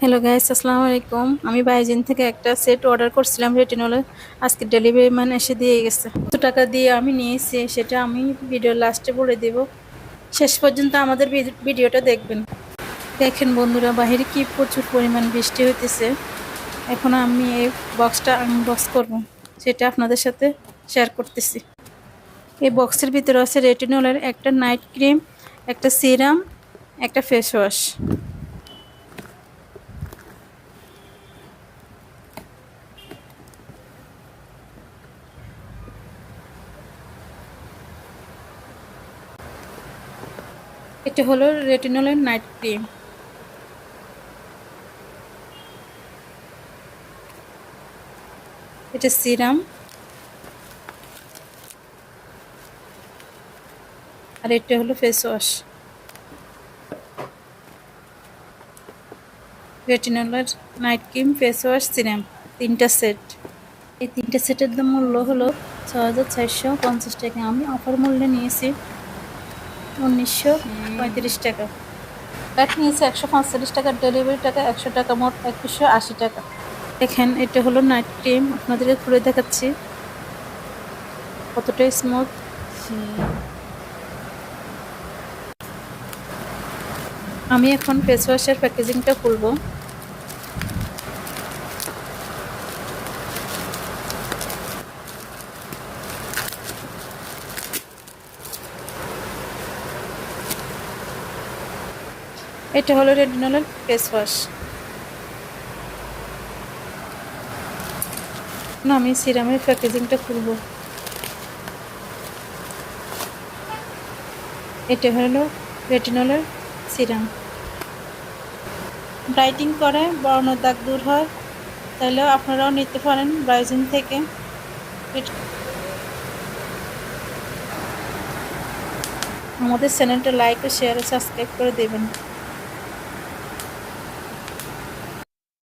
Hello guys আসসালামু আলাইকুম। আমি বাইজিন থেকে একটা সেট অর্ডার করছিলাম রেটিনলের আজকে ডেলিভারি ম্যান এসে দিয়ে গেছে। কত টাকা দিয়ে আমি নিয়েছি সেটা আমি ভিডিও লাস্টে বলে দেব। শেষ পর্যন্ত আমাদের ভিডিওটা দেখবেন। দেখেন বন্ধুরা বাইরে কি প্রচুর পরিমাণ বৃষ্টি হইতেছে। এখন আমি এই বক্সটা আনবক্স করব। সেটা আপনাদের সাথে শেয়ার করতেছি। এই বক্সের ভিতরে আছে রেটিনলের একটা নাইট ক্রিম একটা সিরাম একটা ফেস ওয়াশ এটা হলো রেটিনলের নাইট ক্রিম। এটা সিরাম। আর এটা হলো face wash. রেটিনলের night cream, face wash, serum, তিনটা সেট। এই তিনটা সেটের দাম মূল্য হলো ছ হাজার চারশো পঞ্চাশ টাকা। আমি অফার মূল্যে নিয়েছি। উনিশশো পঁয়ত্রিশ টাকা। প্যাক নিয়েছে একশো পঁয়তাল্লিশ টাকা ডেলিভারি টাকা একশো টাকা, মোট একুশশো আশি টাকা। দেখেন, এটা হলো নাইট ক্রিম আপনাদেরকে খুলে দেখাচ্ছি। কতটাই স্মুথ আমি এখন ফেস ওয়াশের প্যাকেজিংটা খুলবো। এটা হলো রেডিনলের ফেস ওয়াশ। না, আমি সিরামের প্যাকেজিংটা খুলবো। এটা হলো রেটিনলের সিরাম। ব্রাইটিং করে, বর্ণ দাগ দূর হয়। তাহলে আপনারাও নিতে পারেন ব্রাইজিং থেকে। আমাদের চ্যানেলটা লাইক ও শেয়ার ও সাবস্ক্রাইব করে দেবেন।